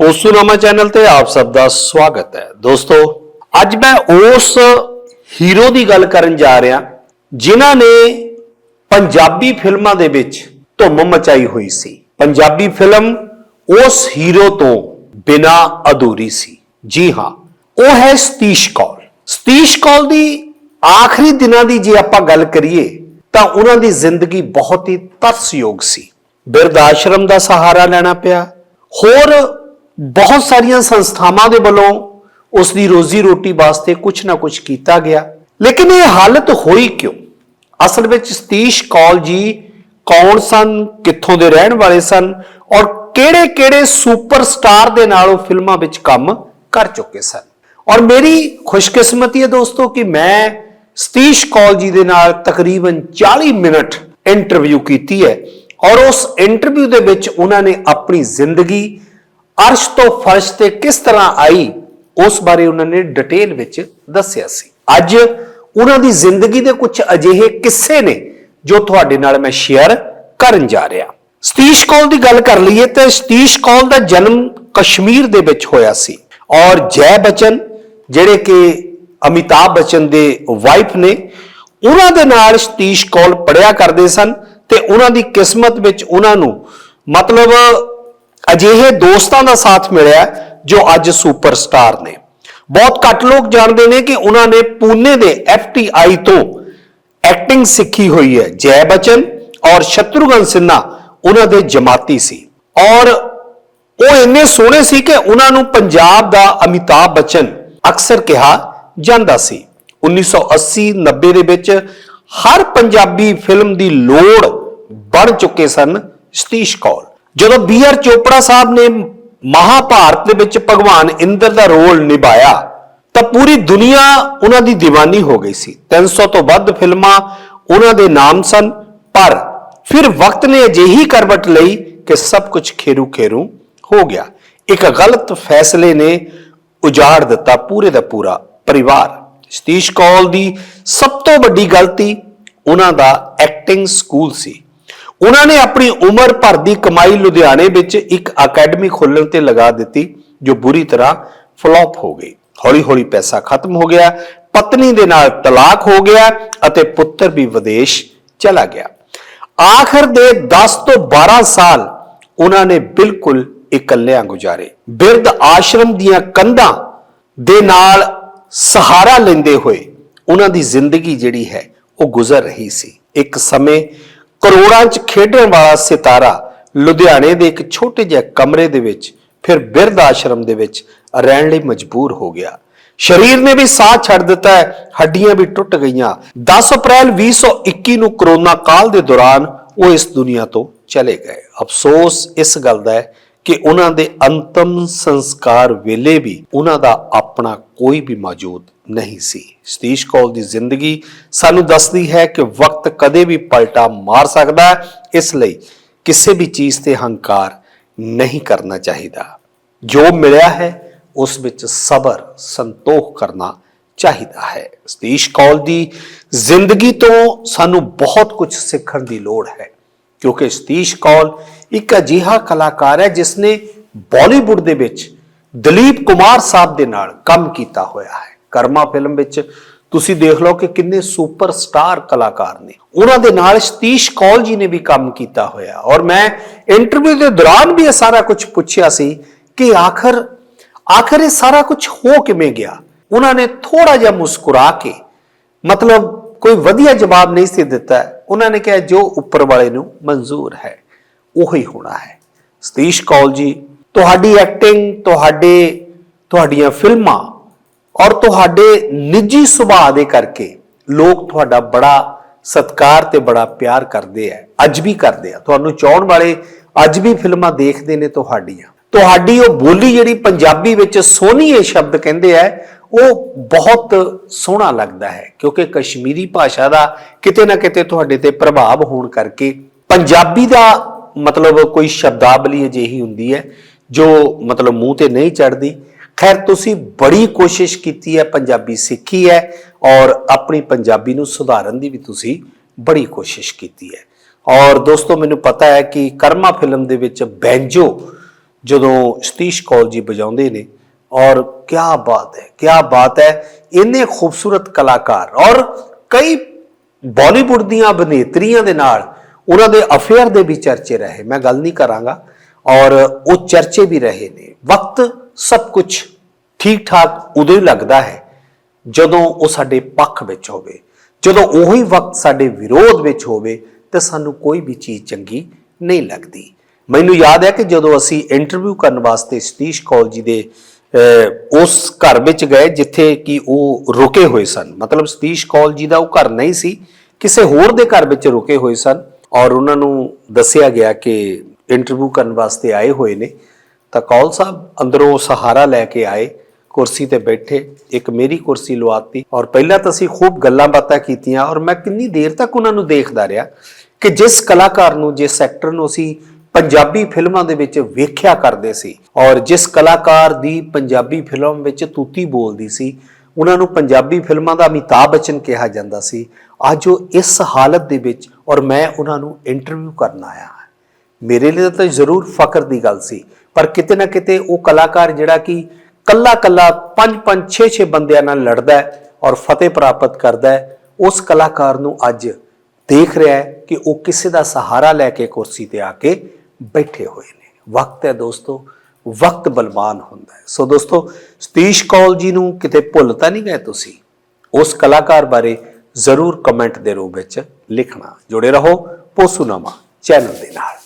ਪੋਸੂਨਾਮਾ channel ਤੇ ਆਪ ਸਭ ਦਾ ਸਵਾਗਤ ਹੈ। ਦੋਸਤੋ, ਅੱਜ ਮੈਂ ਉਸ ਹੀਰੋ ਦੀ ਗੱਲ ਕਰਨ ਜਾ ਰਿਹਾ ਜਿਨ੍ਹਾਂ ਨੇ ਪੰਜਾਬੀ ਫਿਲਮਾਂ ਦੇ ਵਿੱਚ ਧੁੰਮ ਮਚਾਈ ਹੋਈ ਸੀ। ਪੰਜਾਬੀ ਫਿਲਮ ਉਸ ਹੀਰੋ ਤੋਂ ਬਿਨਾ ਅਧੂਰੀ ਸੀ। ਜੀ ਹਾਂ, ਉਹ ਹੈ ਸਤੀਸ਼ ਕੌਲ ਸਤੀਸ਼ ਕੌਲ ਦੀ ਆਖਰੀ ਦਿਨਾਂ ਦੀ ਜੇ ਆਪਾਂ ਗੱਲ ਕਰੀਏ, ਤਾਂ ਉਹਨਾਂ ਦੀ ਜ਼ਿੰਦਗੀ ਬਹੁਤ ਹੀ ਤਰਸਯੋਗ ਸੀ। ਬਿਰਧ ਆਸ਼ਰਮ ਦਾ ਸਹਾਰਾ ਲੈਣਾ ਪਿਆ। ਹੋਰ ਬਹੁਤ ਸਾਰੀਆਂ ਸੰਸਥਾਵਾਂ ਦੇ ਵੱਲੋਂ ਉਸ ਦੀ ਰੋਜ਼ੀ ਰੋਟੀ ਵਾਸਤੇ ਕੁਝ ਨਾ ਕੁਝ ਕੀਤਾ ਗਿਆ। ਲੇਕਿਨ ਇਹ ਹਾਲਤ ਹੋਈ ਕਿਉਂ? ਅਸਲ ਵਿੱਚ ਸਤੀਸ਼ ਕੌਲ ਜੀ ਕੌਣ ਸਨ, ਕਿੱਥੋਂ ਦੇ ਰਹਿਣ ਵਾਲੇ ਸਨ ਔਰ ਕਿਹੜੇ-ਕਿਹੜੇ ਸੁਪਰਸਟਾਰ ਦੇ ਨਾਲ ਉਹ ਫਿਲਮਾਂ ਵਿੱਚ ਕੰਮ ਕਰ ਚੁੱਕੇ ਸਨ? ਔਰ ਮੇਰੀ ਖੁਸ਼ਕਿਸਮਤੀ ਹੈ ਦੋਸਤੋ ਕਿ ਮੈਂ ਸਤੀਸ਼ ਕੌਲ ਜੀ ਦੇ ਨਾਲ ਤਕਰੀਬਨ 40 ਮਿੰਟ ਇੰਟਰਵਿਊ ਕੀਤੀ ਹੈ ਔਰ ਉਸ ਇੰਟਰਵਿਊ ਦੇ ਵਿੱਚ ਉਹਨਾਂ ਨੇ ਆਪਣੀ ਜ਼ਿੰਦਗੀ ਅਰਸ਼ ਤੋਂ ਫਰਸ਼ ਤੇ ਕਿਸ ਤਰ੍ਹਾਂ ਆਈ, ਉਸ ਬਾਰੇ ਉਹਨਾਂ ਨੇ ਡਿਟੇਲ ਵਿੱਚ ਦੱਸਿਆ ਸੀ। ਅੱਜ ਉਹਨਾਂ ਦੀ ਜ਼ਿੰਦਗੀ ਦੇ ਕੁਝ ਅਜਿਹੇ ਕਿੱਸੇ ਨੇ ਜੋ ਤੁਹਾਡੇ ਨਾਲ ਮੈਂ ਸ਼ੇਅਰ ਕਰਨ ਜਾ ਰਿਹਾ। ਸਤੀਸ਼ ਕੌਲ ਦੀ ਗੱਲ ਕਰ ਲਈਏ ਤੇ ਸਤੀਸ਼ ਕੌਲ ਦਾ ਜਨਮ ਕਸ਼ਮੀਰ ਦੇ ਵਿੱਚ ਹੋਇਆ ਸੀ ਔਰ ਜੈ ਬਚਨ, ਜਿਹੜੇ ਕਿ ਅਮਿਤਾਭ ਬਚਨ ਦੇ ਵਾਈਫ ਨੇ, ਉਹਨਾਂ ਦੇ ਨਾਲ ਸਤੀਸ਼ ਕੌਲ ਪੜਿਆ ਕਰਦੇ ਸਨ ਤੇ ਉਹਨਾਂ ਦੀ ਕਿਸਮਤ ਵਿੱਚ ਉਹਨਾਂ ਨੂੰ ਮਤਲਬ ਅਜਿਹੇ ਦੋਸਤਾਂ ਦਾ ਸਾਥ ਮਿਲਿਆ ਜੋ ਅੱਜ ਸੁਪਰਸਟਾਰ ਨੇ। ਬਹੁਤ ਘੱਟ ਲੋਕ ਜਾਣਦੇ ਨੇ ਕਿ ਉਹਨਾਂ ਨੇ ਪੂਨੇ ਦੇ FTI ਤੋਂ ਐਕਟਿੰਗ ਸਿੱਖੀ ਹੋਈ ਹੈ। ਜੈ ਬਚਨ ਔਰ ਸ਼ਤਰੂਘਨ ਸਿਨਹਾ ਉਹਨਾਂ ਦੇ ਜਮਾਤੀ ਸੀ। ਔਰ ਉਹ ਇੰਨੇ ਸੋਹਣੇ ਸੀ ਕਿ ਉਹਨਾਂ ਨੂੰ ਪੰਜਾਬ ਦਾ ਅਮਿਤਾਭ ਬਚਨ ਅਕਸਰ ਕਿਹਾ ਜਾਂਦਾ ਸੀ। 1980 90 ਦੇ ਵਿੱਚ ਹਰ ਪੰਜਾਬੀ ਫਿਲਮ ਦੀ ਲੋੜ ਬਣ ਚੁੱਕੇ ਸਨ ਸਤੀਸ਼ ਕੌਲ ਜਦੋਂ ਬੀ ਆਰ ਚੋਪੜਾ ਸਾਹਿਬ ਨੇ ਮਹਾਭਾਰਤ ਦੇ ਵਿੱਚ ਭਗਵਾਨ ਇੰਦਰ ਦਾ ਰੋਲ ਨਿਭਾਇਆ, ਤਾਂ ਪੂਰੀ ਦੁਨੀਆ ਉਹਨਾਂ ਦੀ دیਵਾਨੀ ਹੋ ਗਈ ਸੀ। 300 ਤੋਂ ਵੱਧ ਫਿਲਮਾਂ ਉਹਨਾਂ ਦੇ ਨਾਮ ਸਨ, ਪਰ ਫਿਰ ਵਕਤ ਨੇ ਅਜਿਹੀ ਕਰਵਟ ਲਈ ਕਿ ਸਭ ਕੁਝ ਖੇਰੂ ਖੇਰੂ ਹੋ ਗਿਆ। ਇੱਕ ਗਲਤ ਫੈਸਲੇ ਨੇ ਉਜਾੜ ਦਿੱਤਾ ਪੂਰੇ ਦਾ ਪੂਰਾ ਪਰਿਵਾਰ। ਸਤੀਸ਼ ਕੌਲ ਦੀ ਸਭ ਤੋਂ ਵੱਡੀ ਗਲਤੀ ਉਹਨਾਂ ਦਾ ਐਕਟਿੰਗ ਸਕੂਲ ਸੀ। ਉਹਨਾਂ ਨੇ ਆਪਣੀ ਉਮਰ ਭਰ ਦੀ ਕਮਾਈ ਲੁਧਿਆਣੇ ਵਿੱਚ ਇੱਕ ਅਕੈਡਮੀ ਖੋਲਣ ਤੇ ਲਗਾ ਦਿੱਤੀ, ਜੋ ਬੁਰੀ ਤਰ੍ਹਾਂ ਫਲॉप ਹੋ ਗਈ। ਹੌਲੀ-ਹੌਲੀ ਪੈਸਾ ਖਤਮ ਹੋ ਗਿਆ, ਪਤਨੀ ਦੇ ਨਾਲ ਤਲਾਕ ਹੋ ਗਿਆ ਅਤੇ ਪੁੱਤਰ ਵੀ ਵਿਦੇਸ਼ ਚਲਾ ਗਿਆ। ਆਖਰ ਦੇ 10 ਤੋਂ 12 ਸਾਲ ਉਹਨਾਂ ਨੇ ਬਿਲਕੁਲ ਇਕੱਲਿਆਂ ਗੁਜ਼ਾਰੇ। ਬਿਰਧ ਆਸ਼ਰਮ ਦੀਆਂ ਕੰਧਾਂ ਦੇ ਨਾਲ ਸਹਾਰਾ ਲੈਂਦੇ ਹੋਏ ਉਹਨਾਂ ਦੀ ਜ਼ਿੰਦਗੀ ਜਿਹੜੀ ਹੈ, ਉਹ ਗੁਜ਼ਰ ਰਹੀ ਸੀ। ਇੱਕ ਸਮੇਂ ਕਰੋੜਾਂ 'ਚ ਖੇਡਣ ਵਾਲਾ ਸਿਤਾਰਾ ਲੁਧਿਆਣੇ ਦੇ ਇੱਕ ਛੋਟੇ ਜਿਹੇ ਕਮਰੇ ਦੇ ਵਿੱਚ, ਫਿਰ ਬਿਰਧ ਆਸ਼ਰਮ ਦੇ ਵਿੱਚ ਰਹਿਣ ਲਈ ਮਜਬੂਰ ਹੋ ਗਿਆ। ਸਰੀਰ ਨੇ ਵੀ ਸਾਹ ਛੱਡ ਦਿੱਤਾ ਹੈ, ਹੱਡੀਆਂ ਵੀ ਟੁੱਟ ਗਈਆਂ। 10 ਅਪ੍ਰੈਲ 2021 ਨੂੰ ਕਰੋਨਾ ਕਾਲ ਦੇ ਦੌਰਾਨ ਉਹ ਇਸ ਦੁਨੀਆ ਤੋਂ ਚਲੇ ਗਏ। ਅਫਸੋਸ ਇਸ ਗੱਲ ਦਾ ਹੈ ਕਿ ਉਹਨਾਂ ਦੇ ਅੰਤਮ ਸੰਸਕਾਰ ਵੇਲੇ ਵੀ ਉਹਨਾਂ ਦਾ ਆਪਣਾ ਕੋਈ ਵੀ ਮੌਜੂਦ ਨਹੀਂ ਸੀ। ਸਤੀਸ਼ ਕੌਲ ਦੀ ਜ਼ਿੰਦਗੀ ਸਾਨੂੰ ਦੱਸਦੀ ਹੈ ਕਿ ਵਕਤ ਕਦੇ ਵੀ ਪਲਟਾ ਮਾਰ ਸਕਦਾ ਹੈ। ਇਸ ਲਈ ਕਿਸੇ ਵੀ ਚੀਜ਼ ਤੇ ਹੰਕਾਰ ਨਹੀਂ ਕਰਨਾ ਚਾਹੀਦਾ। ਜੋ ਮਿਲਿਆ ਹੈ, ਉਸ ਵਿੱਚ ਸਬਰ, ਸੰਤੋਖ ਕਰਨਾ ਚਾਹੀਦਾ ਹੈ। ਸਤੀਸ਼ ਕੌਲ ਦੀ ਜ਼ਿੰਦਗੀ ਤੋਂ ਸਾਨੂੰ ਬਹੁਤ ਕੁਝ ਸਿੱਖਣ ਦੀ ਲੋੜ ਹੈ। ਕਿਉਂਕਿ ਸਤੀਸ਼ ਕੌਲ ਇੱਕ ਅਜਿਹਾ ਕਲਾਕਾਰ ਹੈ ਜਿਸ ਨੇ ਬਾਲੀਵੁੱਡ ਦੇ ਵਿੱਚ ਦਲੀਪ ਕੁਮਾਰ ਸਾਹਿਬ ਦੇ ਨਾਲ ਕੰਮ ਕੀਤਾ ਹੋਇਆ ਹੈ। ਕਰਮਾ ਫਿਲਮ ਵਿੱਚ ਤੁਸੀਂ ਦੇਖ ਲਓ ਕਿ ਕਿੰਨੇ ਸੁਪਰਸਟਾਰ ਕਲਾਕਾਰ ਨੇ। ਉਹਨਾਂ ਦੇ ਨਾਲ ਸਤੀਸ਼ ਕੌਲ ਜੀ ਨੇ ਵੀ ਕੰਮ ਕੀਤਾ ਹੋਇਆ। ਔਰ ਮੈਂ ਇੰਟਰਵਿਊ ਦੇ ਦੌਰਾਨ ਵੀ ਇਹ ਸਾਰਾ ਕੁਝ ਪੁੱਛਿਆ ਸੀ ਕਿ ਆਖਰ ਆਖਰ ਇਹ ਸਾਰਾ ਕੁਝ ਹੋ ਕਿਵੇਂ ਗਿਆ? ਉਹਨਾਂ ਨੇ ਥੋੜਾ ਜਿਹਾ ਮੁਸਕਰਾ ਕੇ ਮਤਲਬ ਕੋਈ ਵਧੀਆ ਜਵਾਬ ਨਹੀਂ ਸੀ ਦਿੱਤਾ। ਉਹਨਾਂ ਨੇ ਕਿਹਾ, ਜੋ ਉੱਪਰ ਵਾਲੇ ਨੂੰ ਮਨਜ਼ੂਰ ਹੈ, ਉਹੀ ਹੋਣਾ ਹੈ। ਸਤੀਸ਼ ਕੌਲ ਜੀ, ਤੁਹਾਡੀ ਐਕਟਿੰਗ ਤੁਹਾਡੇ, ਤੁਹਾਡੀਆਂ ਫਿਲਮਾਂ ਔਰ ਤੁਹਾਡੇ ਨਿੱਜੀ ਸੁਭਾਅ ਦੇ ਕਰਕੇ ਲੋਕ ਤੁਹਾਡਾ ਬੜਾ ਸਤਿਕਾਰ ਤੇ ਬੜਾ ਪਿਆਰ ਕਰਦੇ ਆ, ਅੱਜ ਵੀ ਕਰਦੇ ਆ। ਤੁਹਾਨੂੰ ਚਾਹਣ ਵਾਲੇ ਅੱਜ ਵੀ ਫਿਲਮਾਂ ਦੇਖਦੇ ਨੇ ਤੁਹਾਡੀਆਂ। ਤੁਹਾਡੀ ਉਹ ਬੋਲੀ ਜਿਹੜੀ ਪੰਜਾਬੀ ਵਿੱਚ ਸੋਹਣੀ ਇਹ ਸ਼ਬਦ ਕਹਿੰਦੇ ਆ ਉਹ ਬਹੁਤ ਸੋਹਣਾ ਲੱਗਦਾ ਹੈ, ਕਿਉਂਕਿ ਕਸ਼ਮੀਰੀ ਭਾਸ਼ਾ ਦਾ ਕਿਤੇ ਨਾ ਕਿਤੇ ਤੁਹਾਡੇ ਤੇ ਪ੍ਰਭਾਵ ਹੋਣ ਕਰਕੇ ਪੰਜਾਬੀ ਦਾ ਮਤਲਬ ਕੋਈ ਸ਼ਬਦਾਵਲੀ ਅਜਿਹੀ ਹੁੰਦੀ ਹੈ ਜੋ ਮਤਲਬ ਮੂੰਹ ਤੇ ਨਹੀਂ ਚੜਦੀ ਖੈਰ, ਤੁਸੀਂ ਬੜੀ ਕੋਸ਼ਿਸ਼ ਕੀਤੀ ਹੈ, ਪੰਜਾਬੀ ਸਿੱਖੀ ਹੈ ਔਰ ਆਪਣੀ ਪੰਜਾਬੀ ਨੂੰ ਸੁਧਾਰਨ ਦੀ ਵੀ ਤੁਸੀਂ ਬੜੀ ਕੋਸ਼ਿਸ਼ ਕੀਤੀ ਹੈ। ਔਰ ਦੋਸਤੋ, ਮੈਨੂੰ ਪਤਾ ਹੈ ਕਿ ਕਰਮਾ ਫਿਲਮ ਦੇ ਵਿੱਚ ਬੈਂਜੋ ਜਦੋਂ ਸਤੀਸ਼ ਕੌਲ ਜੀ ਵਜਾਉਂਦੇ ਨੇ ਔਰ ਕੀ ਬਾਤ ਹੈ ਕੀ ਬਾਤ ਹੈ ਇੰਨੇ ਖੂਬਸੂਰਤ ਕਲਾਕਾਰ ਔਰ ਕਈ ਬਾਲੀਵੁੱਡ ਦੀਆਂ ਅਭਿਨੇਤਰੀਆਂ ਦੇ ਨਾਲ ਉਹਨਾਂ ਦੇ ਅਫੇਅਰ ਦੇ ਵੀ ਚਰਚੇ ਰਹੇ ਮੈਂ ਗੱਲ ਨਹੀਂ ਕਰਾਂਗਾ ਔਰ ਉਹ ਚਰਚੇ ਵੀ ਰਹੇ ਨੇ ਵਕਤ ਸਭ ਕੁਝ ਠੀਕ ਠਾਕ ਉਦੋਂ ਹੀ ਲੱਗਦਾ ਹੈ ਜਦੋਂ ਉਹ ਸਾਡੇ ਪੱਖ ਵਿੱਚ ਹੋਵੇ ਜਦੋਂ ਉਹੀ ਵਕਤ ਸਾਡੇ ਵਿਰੋਧ ਵਿੱਚ ਹੋਵੇ ਤੇ ਸਾਨੂੰ ਕੋਈ ਵੀ ਚੀਜ਼ ਚੰਗੀ ਨਹੀਂ ਲੱਗਦੀ ਮੈਨੂੰ ਯਾਦ ਹੈ ਕਿ ਜਦੋਂ ਅਸੀਂ ਇੰਟਰਵਿਊ ਕਰਨ ਵਾਸਤੇ ਸਤੀਸ਼ ਕੌਲ ਜੀ ਦੇ ਉਸ ਘਰ ਵਿੱਚ ਗਏ ਜਿੱਥੇ ਕਿ ਉਹ ਰੁਕੇ ਹੋਏ ਸਨ। ਮਤਲਬ ਸਤੀਸ਼ ਕੌਲ ਜੀ ਦਾ ਉਹ ਘਰ ਨਹੀਂ ਸੀ, ਕਿਸੇ ਹੋਰ ਦੇ ਘਰ ਵਿੱਚ ਰੁਕੇ ਹੋਏ ਸਨ ਔਰ ਉਹਨਾਂ ਨੂੰ ਦੱਸਿਆ ਗਿਆ ਕਿ ਇੰਟਰਵਿਊ ਕਰਨ ਵਾਸਤੇ ਆਏ ਹੋਏ ਨੇ। ਤਾਂ ਕੌਲ ਸਾਹਿਬ ਅੰਦਰੋਂ ਸਹਾਰਾ ਲੈ ਕੇ ਆਏ, ਕੁਰਸੀ ਤੇ ਬੈਠੇ, ਇੱਕ ਮੇਰੀ ਕੁਰਸੀ ਲਵਾਤੀ ਔਰ ਪਹਿਲਾਂ ਤਾਂ ਅਸੀਂ ਖੂਬ ਗੱਲਾਂ ਬਾਤਾਂ ਕੀਤੀਆਂ ਔਰ ਮੈਂ ਕਿੰਨੀ ਦੇਰ ਤੱਕ ਉਹਨਾਂ ਨੂੰ ਦੇਖਦਾ ਰਿਹਾ ਕਿ ਜਿਸ ਕਲਾਕਾਰ ਨੂੰ, ਜਿਸ ਸੈਕਟਰ ਨੂੰ ਅਸੀਂ ਪੰਜਾਬੀ ਫਿਲਮਾਂ ਦੇ ਵਿੱਚ ਵੇਖਿਆ ਕਰਦੇ ਸੀ ਔਰ ਜਿਸ ਕਲਾਕਾਰ ਦੀ ਪੰਜਾਬੀ ਫਿਲਮ ਵਿੱਚ ਤੂਤੀ ਬੋਲਦੀ ਸੀ, ਉਹਨਾਂ ਨੂੰ ਪੰਜਾਬੀ ਫਿਲਮਾਂ ਦਾ ਅਮਿਤਾਭ ਬੱਚਨ ਕਿਹਾ ਜਾਂਦਾ ਸੀ। ਅੱਜ ਉਹ ਇਸ ਹਾਲਤ ਦੇ ਵਿੱਚ ਔਰ ਮੈਂ ਉਹਨਾਂ ਨੂੰ ਇੰਟਰਵਿਊ ਕਰਨ ਆਇਆ ਮੇਰੇ ਲਈ ਤਾਂ ਜ਼ਰੂਰ ਫਖਰ ਦੀ ਗੱਲ ਸੀ, ਪਰ ਕਿਤੇ ਨਾ ਕਿਤੇ ਉਹ ਕਲਾਕਾਰ ਜਿਹੜਾ ਕਿ ਕੱਲਾ ਕੱਲਾ ਪੰਜ ਪੰਜ 6 6 ਬੰਦਿਆਂ ਨਾਲ ਲੜਦਾ ਹੈ ਔਰ ਫਤਿਹ ਪ੍ਰਾਪਤ ਕਰਦਾ ਹੈ, ਉਸ ਕਲਾਕਾਰ ਨੂੰ ਅੱਜ ਦੇਖ ਰਿਹਾ ਹੈ ਕਿ ਉਹ ਕਿਸੇ ਦਾ ਸਹਾਰਾ ਲੈ ਕੇ ਕੁਰਸੀ ਤੇ ਆ ਕੇ ਬੈਠੇ ਹੋਏ ਨੇ। ਵਕਤ ਹੈ ਦੋਸਤੋ, ਵਕਤ ਬਲਵਾਨ ਹੁੰਦਾ ਹੈ। ਸੋ ਦੋਸਤੋ, ਸਤੀਸ਼ ਕੌਲ ਜੀ ਨੂੰ ਕਿਤੇ ਭੁੱਲ ਤਾਂ ਨਹੀਂ ਗਏ ਤੁਸੀਂ? ਉਸ ਕਲਾਕਾਰ ਬਾਰੇ ਜ਼ਰੂਰ ਕਮੈਂਟ ਦੇ ਰੂਪ ਵਿੱਚ ਲਿਖਣਾ। ਜੁੜੇ ਰਹੋ ਪੋਸੂਨਾਮਾ ਚੈਨਲ ਦੇ ਨਾਲ।